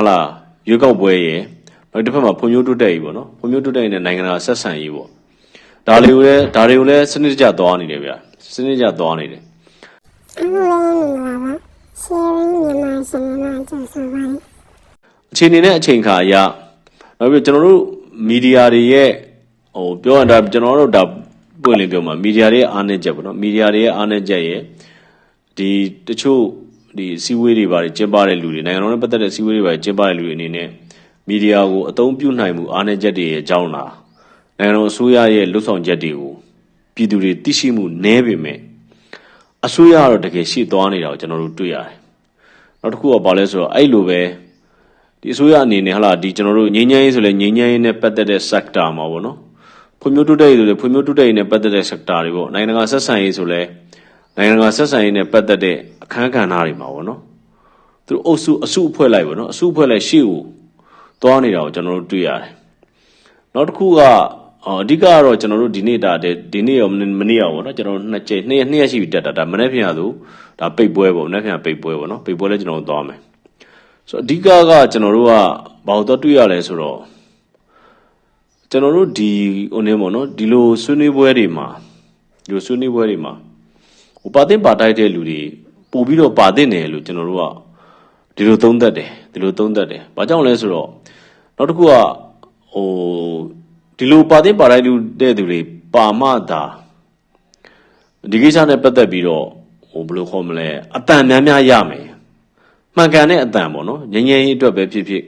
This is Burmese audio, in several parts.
ဟလာရွေးကောက်ပွဲရယ်နောက်တစ်ဖက်မှာဖွံ့ဖြိုးတိုးတက်ရေးပေါ့နော်ဖွံ့ဖြိုးတိုးတက်ရေးနဲ့နိုင်ငံတော်ဆက်ဆံရေးပေါ့ဒါတွေကိုလည်းဒါတွေကိုလည်းစနစ်တကျသွားနေတယ်ဗျာစနစ်တကျသွားနေတယ်အခုလည်းမင်္ဂလာပါ sharing မြန်မာရှင်မြန်မာကျဆိုပါလိအခြေအနေနဲ့အချိန်ခါအရနောက်ပြီးကျွန်တော်တို့မီဒီယာတွေရဲ့ဟိုပြောရတာကျွန်တော်တို့ဒါပွင့်လင်းပြောမှာမီဒီယာတွေရဲ့အားနည်းချက်ပေါ့နော်မီဒီယာတွေရဲ့အားနည်းချက်ရဲ့ဒီတချို့ ဒီစီဝေးတွေပါတယ်ကျင်းပတဲ့လူတွေနိုင်ငံတော်နဲ့ပတ်သက်တဲ့စီဝေးတွေပါတယ်ကျင်းပတဲ့လူတွေအနေနဲ့မီဒီယာကိုအသုံးပြုနိုင်မှုအားနည်းချက်တွေရဲ့အကြောင်းလားနိုင်ငံတော်အစိုးရရဲ့လှုပ်ဆောင်ချက်တွေကိုပြည်သူတွေသိရှိမှုနည်းပေမဲ့အစိုးရကတော့တကယ်ရှိသွားနေတာကိုကျွန်တော်တို့တွေ့ရတယ်နောက်တစ်ခုကဘာလဲဆိုတော့အဲ့လိုပဲဒီအစိုးရအနေနဲ့ဟလာဒီကျွန်တော်တို့ငြိမ်းချမ်းရေးဆိုလဲငြိမ်းချမ်းရေးနဲ့ပတ်သက်တဲ့ sector မှာပေါ့နော်ဖွံ့ဖြိုးတိုးတက်ရေးဆိုလဲဖွံ့ဖြိုးတိုးတက်ရေးနဲ့ပတ်သက်တဲ့ sector တွေပေါ့နိုင်ငံတကာဆက်ဆံရေးဆိုလဲ နိုင်ငံတကာဆက်ဆံရေးနဲ့ပတ်သက်တဲ့အခန်းကဏ္ဍတွေမှာပေါ့နော်သူတို့အုပ်စုအစုအဖွဲ့လိုက်ပေါ့နော်အစုအဖွဲ့လိုက်ရှေ့ကိုသွားနေတာကိုကျွန်တော်တို့တွေ့ရတယ်နောက်တစ်ခုကအော်အဓိကကတော့ကျွန်တော်တို့ဒီနေ့ဒါတဲ့ဒီနေ့ရောမနေ့မနေ့ရောပေါ့နော်ကျွန်တော်တို့နှစ်ကြိမ်နှစ်ရက်နှစ်ရက်ရှိပြီတက်တာဒါမနေ့ပြန်ရသူဒါပိတ်ပွဲပေါ့မနေ့ပြန်ပိတ်ပွဲပေါ့နော်ပိတ်ပွဲလဲကျွန်တော်တို့သွားမယ်ဆိုတော့အဓိကကကျွန်တော်တို့ကဘာလို့တော့တွေ့ရလဲဆိုတော့ကျွန်တော်တို့ဒီဟိုနေပေါ့နော်ဒီလိုဆွေးနွေးပွဲတွေမှာဒီလိုဆွေးနွေးပွဲတွေမှာ ဟိုပါတင်ပါတိုက်တဲ့လူတွေပို့ပြီးတော့ပါတင်တယ်လို့ကျွန်တော်တို့ကဒီလိုသုံးသပ်တယ်ဒီလိုသုံးသပ်တယ်ဘာကြောင့်လဲဆိုတော့နောက်တစ်ခုကဟိုဒီလိုပါတင်ပါတိုက်လူတဲ့သူတွေပါမတာဒီကိစ္စနဲ့ပတ်သက်ပြီးတော့ဟိုဘယ်လိုခေါ်မလဲအတန်များများရမယ်မှန်ကန်တဲ့အတန်ပေါ့နော်ငြိမ်းချမ်းရေးအတွက်ပဲဖြစ်ဖြစ်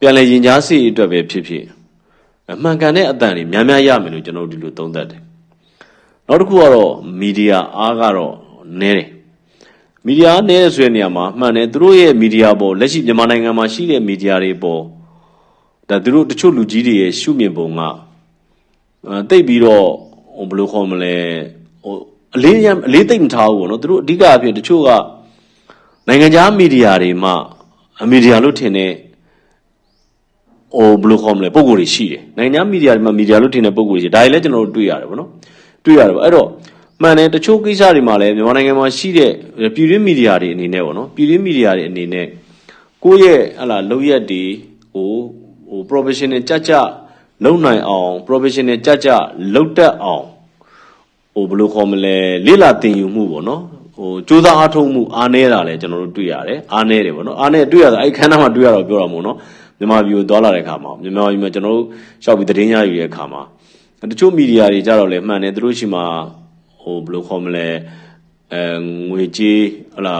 ပြန်လည်ရင်ကြားစီအတွက်ပဲဖြစ်ဖြစ်အမှန်ကန်တဲ့အတန်တွေများများရမယ်လို့ကျွန်တော်တို့ဒီလိုသုံးသပ်တယ် နောက်တစ်ခုကတော့မီဒီယာအားကတော့နည်းတယ်မီဒီယာနည်းတဲ့ဆိုတဲ့နေရာမှာမှန်တယ်သူတို့ရဲ့မီဒီယာပေါ်လက်ရှိမြန်မာနိုင်ငံမှာရှိတဲ့မီဒီယာတွေပေါ်ဒါသူတို့တချို့လူကြီးတွေရဲ့ရှုမြင်ပုံကအဲတိတ်ပြီးတော့ဟိုဘယ်လိုခေါ်မလဲဟိုအလေးရအလေးသိမ့်မထားဘူးပေါ့နော်သူတို့အဓိကအဖြစ်တချို့ကနိုင်ငံခြားမီဒီယာတွေမှာအမီဒီယာလို့ထင်တဲ့ဟိုဘယ်လိုခေါ်မလဲပုံကိုယ်တွေရှိတယ်နိုင်ငံခြားမီဒီယာတွေမှာမီဒီယာလို့ထင်တဲ့ပုံကိုယ်တွေရှိတယ်ဒါတွေလည်းကျွန်တော်တို့တွေ့ရတယ်ဗောနော် တွေ့ရတယ်ဗောအဲ့တော့မှန်တယ်တချို့ကိစ္စတွေမှာလည်းမြန်မာနိုင်ငံမှာရှိတဲ့ပြည်တွင်းမီဒီယာတွေအနေနဲ့ဗောနော်ပြည်တွင်းမီဒီယာတွေအနေနဲ့ကိုယ့်ရဲ့ဟလာလုပ်ရက်တွေဟိုဟို professional ကြကြလုပ်နိုင်အောင် professional ကြကြလုပ်တတ်အောင်ဟိုဘယ်လိုခေါ်မလဲလေးလာတင်ယူမှုပေါ့နော်ဟိုစူးစမ်းအားထုတ်မှုအားနေတာလည်းကျွန်တော်တို့တွေ့ရတယ်အားနေတယ်ပေါ့နော်အားနေတွေ့ရတာအဲ့ခန်းထဲမှာတွေ့ရတော့ပြောတာမို့နော်မြန်မာပြည်ကိုသွားလာတဲ့အခါမှာမြန်မာပြည်မှာကျွန်တော်တို့ရှောက်ပြီးသတင်းရယူတဲ့အခါမှာ တချို့မီဒီယာတွေကြတော့လည်းမှန်တယ်သူတို့ရှိမှာဟိုဘယ်လိုခေါ်မလဲအဲငွေကြေးဟလာ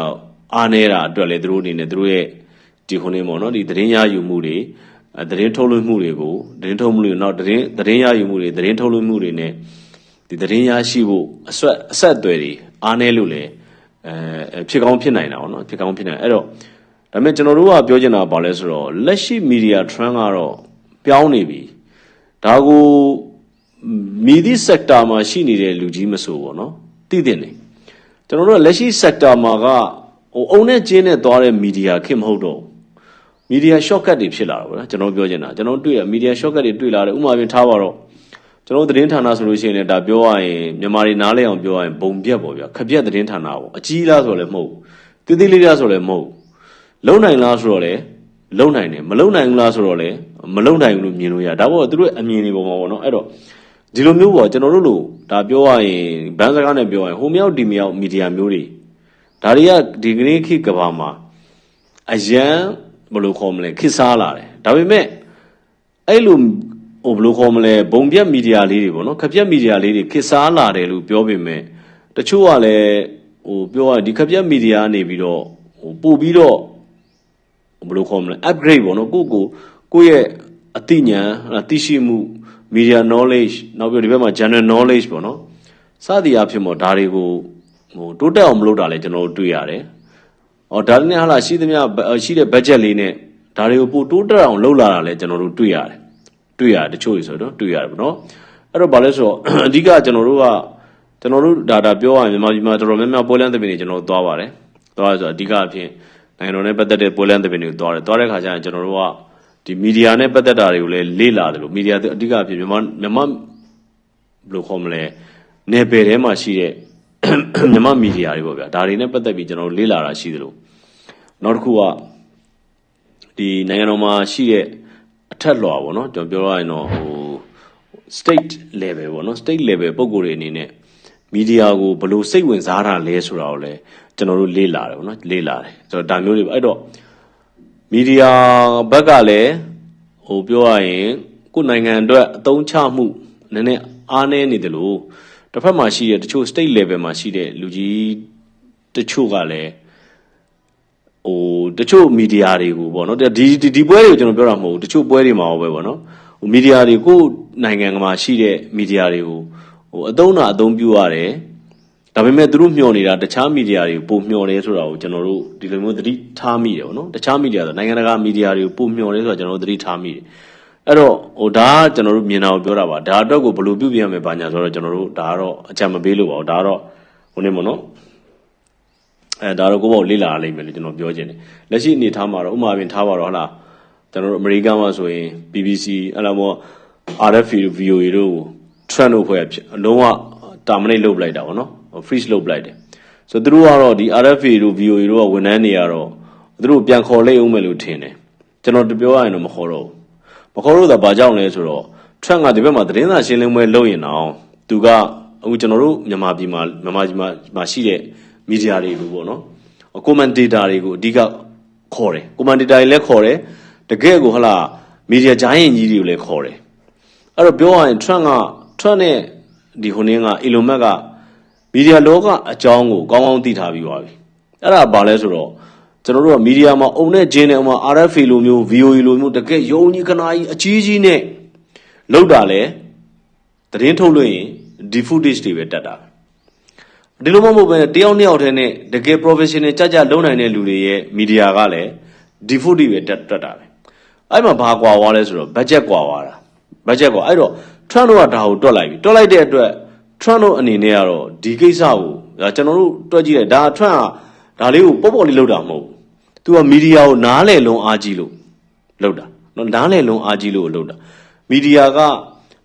အားနေတာအတွက်လည်းသူတို့အနေနဲ့သူတို့ရဲ့ဒီခုနေပေါ့နော်ဒီသတင်းရယူမှုတွေအဲသတင်းထုတ်လွှင့်မှုတွေကိုသတင်းထုတ်မှုတွေနောက်သတင်းသတင်းရယူမှုတွေသတင်းထုတ်လွှင့်မှုတွေနဲ့ဒီသတင်းရရှိဖို့အဆက်အဆက်အသွယ်တွေအားနည်းလို့လည်းအဲဖြစ်ကောင်းဖြစ်နိုင်တာပေါ့နော်ဖြစ်ကောင်းဖြစ်နိုင်အဲ့တော့ဒါပေမဲ့ကျွန်တော်တို့ကပြောချင်တာကဘာလဲဆိုတော့လက်ရှိ media trend ကတော့ပြောင်းနေပြီဒါကို မီဒီ sector မှာရှိနေတဲ့လူကြီးမဆိုပေါ့နော်သိတဲ့နေကျွန်တော်တို့ကလက်ရှိ sector မှာကဟိုအုံနဲ့ကျင်းနဲ့သွားတဲ့ media ခင်မဟုတ်တော့ဘူး media shortcut တွေဖြစ်လာတာပေါ့နော်ကျွန်တော်ပြောချင်တာကျွန်တော်တွေ့ရ media shortcut တွေတွေ့လာတယ်ဥပမာပြင်ထားပါတော့ကျွန်တော်တို့သတင်းဌာနဆိုလို့ရှိရင်လည်းဒါပြောရရင်မြန်မာတွေနားလည်အောင်ပြောရရင်ဘုံပြက်ပေါ့ဗျာခပြက်သတင်းဌာနပေါ့အကြီးလားဆိုတော့လည်းမဟုတ်ဘူးတိတိလေးလားဆိုတော့လည်းမဟုတ်ဘူးလုံနိုင်လားဆိုတော့လည်းလုံနိုင်တယ်မလုံနိုင်ဘူးလားဆိုတော့လည်းမလုံနိုင်ဘူးလို့မြင်လို့ရဒါပေါ့သူတို့အမြင်တွေပုံမှာပေါ့နော်အဲ့တော့ ဒီလိုမျိုးပေါ့ကျွန်တော်တို့လို့ဒါပြောရရင်ဘန်းစကားနဲ့ပြောရရင်ဟိုမြောက်ဒီမြောက်မီဒီယာမျိုးတွေဒါတွေကဒီကနေ့ခေတ်ကဘာမှာအရန်ဘယ်လိုခေါ်မလဲခေတ်စားလာတယ်ဒါပေမဲ့အဲ့လိုဟိုဘယ်လိုခေါ်မလဲဘုံပြက်မီဒီယာလေးတွေပေါ့နော်ခက်ပြက်မီဒီယာလေးတွေခေတ်စားလာတယ်လို့ပြောပေမဲ့တချို့ကလည်းဟိုပြောရရင်ဒီခက်ပြက်မီဒီယာနေပြီးတော့ဟိုပို့ပြီးတော့ဘယ်လိုခေါ်မလဲ upgrade ပေါ့နော်ကိုကိုကိုယ့်ရဲ့ အသိဉာဏ်ဟလာသိရှိမှု media knowledge နောက်ပြီးဒီဘက်မှာ general knowledge ပေါ့နော်စသည်အဖြစ်ပေါ့ဒါတွေကိုဟိုတိုးတက်အောင်မလုပ်တာလည်းကျွန်တော်တို့တွေ့ရတယ်။အော်ဒါလည်းဟာလာရှိသမျှရှိတဲ့ budget လေးနဲ့ဒါတွေကိုပိုတိုးတက်အောင်လုပ်လာတာလည်းကျွန်တော်တို့တွေ့ရတယ်။တွေ့ရတယ်တချို့တွေဆိုတော့တွေ့ရတယ်ပေါ့နော်။အဲ့တော့ဘာလဲဆိုတော့အဓိကကျွန်တော်တို့ကကျွန်တော်တို့ဒါဒါပြောရရင်မြန်မာပြည်မှာတော်တော်များများပွဲလန်းသဘင်တွေကျွန်တော်တို့သွားပါတယ်။သွားရဆိုတော့အဓိကအဖြစ်နိုင်ငံတော်နဲ့ပတ်သက်တဲ့ပွဲလန်းသဘင်တွေကိုသွားတယ်။သွားတဲ့ခါကျရင်ကျွန်တော်တို့က ဒီမီဒီယာနဲ့ပတ်သက်တာတွေကိုလည်းလေ့လာတယ်လို့မီဒီယာအဓိကအဖြစ်မြန်မာမြန်မာဘယ်လိုခေါ်မလဲနယ်ပယ်ထဲမှာရှိတဲ့မြန်မာမီဒီယာတွေပေါ့ဗျာဒါတွေနဲ့ပတ်သက်ပြီးကျွန်တော်တို့လေ့လာတာရှိသလိုနောက်တစ်ခုကဒီဒီနိုင်ငံတော်မှာရှိတဲ့အထက်လွှာပေါ့နော်ကျွန်တော်ပြောရရင်တော့ဟို state level ပေါ့နော် state level ပုံကိုယ်တွေအနေနဲ့မီဒီယာကိုဘယ်လိုစိတ်ဝင်စားတာလဲဆိုတာကိုလည်းကျွန်တော်တို့လေ့လာတယ်ပေါ့နော်လေ့လာတယ်ဆိုတော့ဒါမျိုးတွေပေါ့အဲ့တော့ မီဒီယာဘက်ကလည်းဟိုပြောရရင်ကိုယ်နိုင်ငံအတွက်အသုံးချမှုနည်းနည်းအားနည်းနေတယ်လို့တစ်ဖက်မှာရှိတဲ့တချို့ state level မှာရှိတဲ့လူကြီးတချို့ကလည်းဟိုတချို့မီဒီယာတွေကိုပေါ့နော်ဒီဒီဒီပွဲတွေကိုကျွန်တော်ပြောတာမဟုတ်ဘူးတချို့ပွဲတွေမှာပဲပေါ့နော်ဟိုမီဒီယာတွေကိုယ့်နိုင်ငံမှာရှိတဲ့မီဒီယာတွေကိုဟိုအသုံးတာအသုံးပြုရတယ် ဒါပေမဲ့သူတို့မျှော်နေတာတခြားမီဒီယာတွေကိုပိုမျှော်တယ်ဆိုတာကိုကျွန်တော်တို့ဒီလိုမျိုးသတိထားမိတယ်ပေါ့နော်တခြားမီဒီယာဆိုနိုင်ငံတကာမီဒီယာတွေကိုပိုမျှော်တယ်ဆိုတာကျွန်တော်တို့သတိထားမိတယ်အဲ့တော့ဟိုဒါကကျွန်တော်တို့မြင်တာကိုပြောတာပါဒါအတွက်ကိုဘယ်လိုပြုပြင်ရမလဲဘာညာဆိုတော့ကျွန်တော်တို့ဒါကတော့အကြံမပေးလို့ပါဘူးဒါကတော့ဟိုနေမို့နော်အဲဒါတော့ကိုယ့်ဘောက်လေးလာရလိမ့်မယ်လို့ကျွန်တော်ပြောချင်တယ်လက်ရှိအနေထားမှာတော့ဥပမာပြင်ထားပါတော့ဟလားကျွန်တော်တို့အမေရိကန်မှာဆိုရင် BBC အဲ့လိုမျိုး RFA တို့ VOA တို့ trend တို့ဖွဲ့ဖြစ်အလုံးဝ terminate လုပ်ပလိုက်တာဗောနော် freeze လုပ်ပလိုက်တယ်ဆိုတော့သူတို့ကတော့ဒီ RFA တို့ VOA တို့ကဝန်ထမ်းတွေကတော့သူတို့ပြန်ခေါ်လိုက်အောင်မယ်လို့ထင်တယ်ကျွန်တော်တပြောရရင်တော့မခေါ်တော့ဘူးမခေါ်တော့တာဘာကြောင့်လဲဆိုတော့ trend ကဒီဘက်မှာသတင်းစာရှင်းလင်းပွဲလုပ်ရင်တော့သူကအခုကျွန်တော်တို့မြန်မာပြည်မှာမြန်မာပြည်မှာမှာရှိတဲ့မီဒီယာတွေကိုပေါ့နော်ကွန်မန်တေတာတွေကိုအဓိကခေါ်တယ်ကွန်မန်တေတာတွေလည်းခေါ်တယ်တကယ့်ကိုဟလာမီဒီယာဂျိုင်းရင်ကြီးတွေကိုလည်းခေါ်တယ်အဲ့တော့ပြောရရင် Trump က Trump နဲ့ဒီဟိုနင်းက Elon Musk က မီဒီယာလောကအကြောင်းကိုကောင်းကောင်းသိထားပြီးပါပြီအဲ့ဒါဘာလဲဆိုတော့ကျွန်တော်တို့ကမီဒီယာမှာအုံနဲ့ဂျင်းနဲ့ဥမာ RFA လိုမျိုး VOA လိုမျိုးတကယ်ယုံကြည်ခနာကြီးအကြီးကြီးနဲ့လောက်တာလဲသတင်းထုတ်လို့ရင်ဒီ footage တွေပဲတက်တာပဲဒီလိုမှမဟုတ်ပဲတယောက်နှစ်ယောက်တည်းနဲ့တကယ် professional ကြကြလုံးနိုင်တဲ့လူတွေရဲ့မီဒီယာကလည်း default တွေပဲတက်တက်တာပဲအဲ့မှာဘာကွာသွားလဲဆိုတော့ budget ကွာသွားတာ budget ကွာအဲ့တော့ Trump တို့ကဒါကိုတွက်လိုက်ပြီတွက်လိုက်တဲ့အတွက် Trump တို့အနေနဲ့ကတော့ဒီကိစ္စကိုဒါကျွန်တော်တို့တွက်ကြည့်လိုက်ဒါ Trump ကဒါလေးကိုပေါ့ပေါ့လေးလုပ်တာမဟုတ်ဘူးသူကမီဒီယာကိုနားလည်လုံးအားကြီးလို့လုပ်တာနော်နားလည်လုံးအားကြီးလို့လုပ်တာမီဒီယာက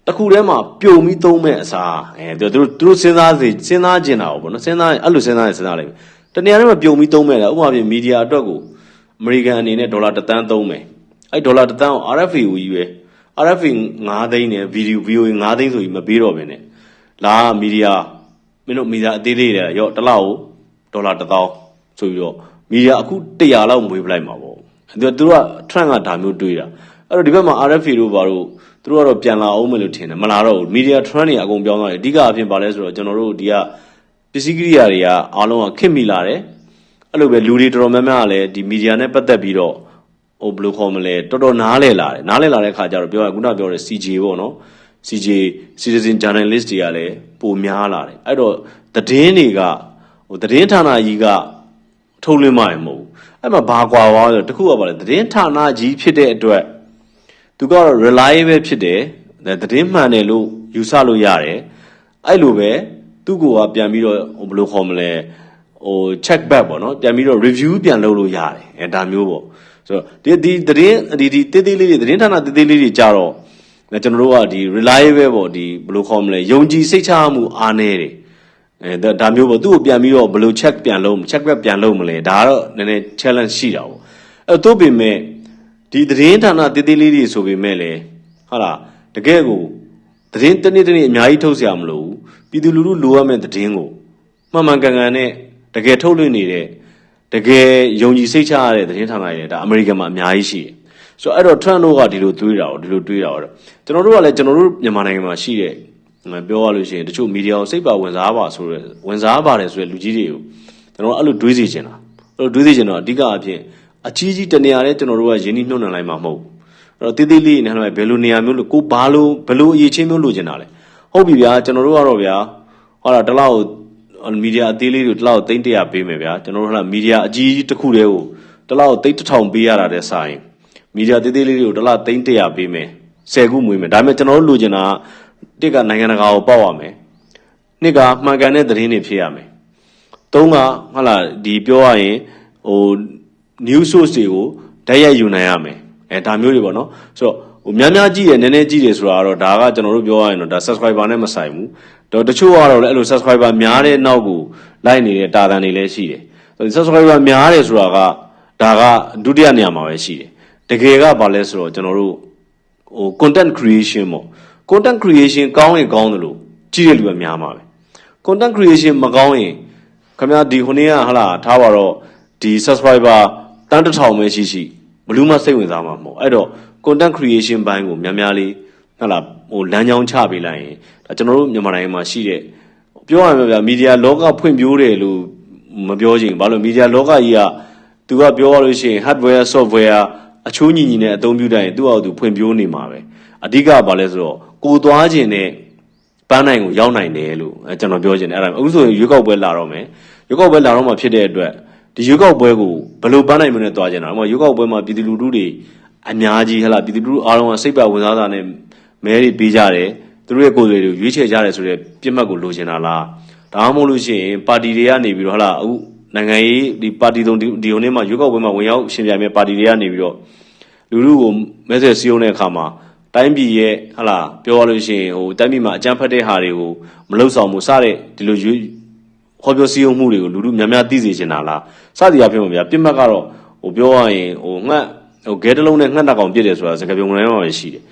တခုတည်းမှာပြုံပြီးသုံးမဲ့အစားအဲသူတို့သူတို့စဉ်းစားစေစဉ်းစားကျင်တာပေါ့နော်စဉ်းစားအဲ့လိုစဉ်းစားရင်စဉ်းစားလိုက်တနေရာထဲမှာပြုံပြီးသုံးမဲ့လားဥပမာပြမီဒီယာအတွက်ကိုအမေရိကန်အနေနဲ့ဒေါ်လာတစ်သန်းသုံးမယ်အဲ့ဒေါ်လာတစ်သန်းကို RFA ကိုကြီးပဲ RFA 9သိန်းနဲ့ဗီဒီယို VOA 9သိန်းဆိုပြီးမပေးတော့ဘဲနဲ့ လာမီဒီယာမင်းတို့မီဒီယာအသေးလေးတွေရော့တစ်လောက်ကိုဒေါ်လာ1000ဆိုပြီးတော့မီဒီယာအခု100လောက်မွေးပလိုက်မှာပေါ့သူတို့က trend ကဒါမျိုးတွေးတာအဲ့တော့ဒီဘက်မှာ RFA တို့ဘာလို့သူတို့ကတော့ပြန်လာအောင်မယ်လို့ထင်တယ်မလာတော့ဘူးမီဒီယာ trend တွေအကုန်ပြောင်းသွားတယ်အဓိကအဖြစ်ပါလဲဆိုတော့ကျွန်တော်တို့ဒီကပစ္စည်းကိရိယာတွေကအားလုံးကခင့်မိလာတယ်အဲ့လိုပဲလူတွေတော်တော်များများကလည်းဒီမီဒီယာနဲ့ပတ်သက်ပြီးတော့ဟိုဘယ်လိုခေါ်မလဲတော်တော်နားလဲလာတယ်နားလဲလာတဲ့ခါကျတော့ပြောရခုနပြောတဲ့ CJ ပေါ့နော် CJ citizen journalist တွေကလည်းပိုများလာတယ်အဲ့တော့သတင်းတွေကဟိုသတင်းဌာနကြီးကထုတ်လွှင့်မှရမဟုတ်ဘူးအဲ့မှာဘာကွာသွားလဲတခုကပါလေသတင်းဌာနကြီးဖြစ်တဲ့အတွက်သူကတော့ reliable ဖြစ်တယ်ဒါသတင်းမှန်တယ်လို့ယူဆလို့ရတယ်အဲ့လိုပဲသူ့ကိုကပြန်ပြီးတော့ဟိုဘယ်လိုခေါ်မလဲဟို check back ပေါ့နော်ပြန်ပြီးတော့ review ပြန်လုပ်လို့ရတယ်အဲဒါမျိုးပေါ့ဆိုတော့ဒီဒီသတင်းဒီဒီတေးသေးလေးတွေသတင်းဌာနတေးသေးလေးတွေကြတော့ ကျွန်တော်တို့ကဒီ reliable ပေါ့ဒီဘယ်လိုခေါ်မလဲယုံကြည်စိတ်ချမှုအားနည်းတယ်အဲဒါဒါမျိုးပေါ့သူ့ကိုပြန်ပြီးတော့ဘယ်လို check ပြန်လုပ် check back ပြန်လုပ်မလဲဒါကတော့နည်းနည်း challenge ရှိတာပေါ့အဲတော့ပြင်မဲ့ ဒီသတင်းဌာနတေးသေးလေးတွေဆိုပေမဲ့လည်းဟာလားတကယ်ကိုသတင်းတစ်နေ့တစ်နေ့အများကြီးထုတ်เสียမလို့ပြည်သူလူထုလိုအပ်မဲ့သတင်းကိုမှန်မှန်ကန်ကန်နဲ့တကယ်ထုတ်လွှင့်နေတဲ့တကယ်ယုံကြည်စိတ်ချရတဲ့သတင်းဌာနတွေဒါအမေရိကန်မှာအများကြီးရှိတယ် ဆိုတော့အဲ့တော့ Trump တို့ကဒီလိုတွေးတာ哦ဒီလိုတွေးတာ哦ကျွန်တော်တို့ကလည်းကျွန်တော်တို့မြန်မာနိုင်ငံမှာရှိတဲ့ပြောရလို့ရှိရင်တချို့မီဒီယာကိုစိတ်ပါဝင်စားပါဆိုရယ်ဝင်စားပါတယ်ဆိုရယ်လူကြီးတွေကိုကျွန်တော်အဲ့လိုတွေးစီချင်တာအဲ့လိုတွေးစီချင်တော့အဓိကအဖြစ်အကြီးကြီးတနေရာနဲ့ကျွန်တော်တို့ကရင်းနှီးမြှုပ်နှံလိုက်မှာမဟုတ်ဘူးအဲ့တော့တေးသေးလေးနဲ့ဟဲ့ဘယ်လိုနေရာမျိုးလို့ကိုဘာလို့ဘယ်လိုအရေးချင်းမျိုးလိုချင်တာလဲဟုတ်ပြီဗျာကျွန်တော်တို့ကတော့ဗျာဟောတာတလောက်မီဒီယာအသေးလေးတွေတလောက်သိန်း100ပေးမယ်ဗျာကျွန်တော်တို့ဟလာမီဒီယာအကြီးကြီးတစ်ခုတည်းကိုတလောက်သိန်း1000ပေးရတာတဲ့စာရင် မီဒီယာသေးသေးလေးတွေကိုတလောက်သိန်း100ပေးမယ်10ခုမွေးမယ်ဒါပေမဲ့ကျွန်တော်တို့လိုချင်တာတစ်ကနိုင်ငံတကာကိုပေါက်ရမယ်နှစ်ကမှန်ကန်တဲ့သတင်းတွေဖြစ်ရမယ်သုံးကဟလာဒီပြောရရင်ဟို news source တွေကိုဓာတ်ရိုက်ယူနိုင်ရမယ်အဲဒါမျိုးတွေပေါ့နော်ဆိုတော့ဟိုများများကြည့်တယ်နည်းနည်းကြည့်တယ်ဆိုတာကတော့ဒါကကျွန်တော်တို့ပြောရရင်တော့ဒါ subscriber နဲ့မဆိုင်ဘူးတော့တချို့ကတော့လည်းအဲ့လို subscriber များတဲ့နောက်ကိုလိုက်နေတဲ့တာတန်တွေလည်းရှိတယ် subscriber များတယ်ဆိုတာကဒါကဒုတိယနေရာမှာပဲရှိတယ် တကယ်ကဘာလဲဆိုတော့ကျွန်တော်တို့ဟို content creation ပေါ့ content creation ကောင်းရင်ကောင်းတယ်လို့ကြည့်တဲ့လူကများမှာပဲ content creation မကောင်းရင်ခင်ဗျာဒီခုနေ့ကဟလာထားပါတော့ဒီ subscriber တန်းတစ်ထောင်ပဲရှိရှိဘယ်လူမှစိတ်ဝင်စားမှာမဟုတ်အဲ့တော့ content creation ဘိုင်းကိုများများလေးဟလာဟိုလမ်းကြောင်းချပေးလိုက်ရင်ဒါကျွန်တော်တို့မြန်မာနိုင်ငံမှာရှိတဲ့ပြောရမယ်ဗျာမီဒီယာလောကဖွံ့ဖြိုးတယ်လို့မပြောချင်ဘူးဘာလို့မီဒီယာလောကကြီးကသူကပြောရလို့ရှိရင် hardware software အချိုးညီညီနဲ့အသုံးပြုတိုင်းသူ့အောက်သူဖွံ့ဖြိုးနေမှာပဲအဓိကဘာလဲဆိုတော့ကိုသွားခြင်းနဲ့ပန်းနိုင်ကိုရောက်နိုင်တယ်လို့အဲကျွန်တော်ပြောချင်တယ်အဲ့ဒါအခုဆိုရင်ရွေးကောက်ပွဲလာတော့မယ်ရွေးကောက်ပွဲလာတော့မှဖြစ်တဲ့အတွက်ဒီရွေးကောက်ပွဲကိုဘယ်လိုပန်းနိုင်မလဲသွားချင်တာဥပမာရွေးကောက်ပွဲမှာပြည်သူလူထုတွေအများကြီးဟလာပြည်သူလူထုအားလုံးကစိတ်ပါဝင်စားတာနဲ့မဲတွေပေးကြတယ်သူတို့ရဲ့ကိုယ်တွေရွေးချယ်ကြတယ်ဆိုတဲ့ပြစ်မှတ်ကိုလိုချင်တာလားဒါမှမဟုတ်လို့ရှိရင်ပါတီတွေကနေပြီးတော့ဟလာအခု နိုင်ငံရေးဒီပါတီသုံးဒီဒီဟိုနေ့မှာရွေးကောက်ပွဲမှာဝင်ရောက်ရှင်ပြိုင်မဲ့ပါတီတွေကနေပြီးတော့လူလူကိုမဲဆွယ်စည်းရုံးတဲ့အခါမှာတိုင်းပြည်ရဲ့ဟလာပြောရလို့ရှိရင်ဟိုတိုင်းပြည်မှာအကြမ်းဖက်တဲ့ဟာတွေကိုမလုံဆောင်မှုစတဲ့ဒီလိုရွေးဟောပြောစည်းရုံးမှုတွေကိုလူလူများများသိစေချင်တာလားစသည်အဖြစ်မှာဗျာပြစ်မှတ်ကတော့ဟိုပြောရရင်ဟိုငှက်ဟိုဂဲတလုံးနဲ့ငှက်တကောင်ပြစ်တယ်ဆိုတာစကားပြုံးတိုင်းမှာပဲရှိတယ်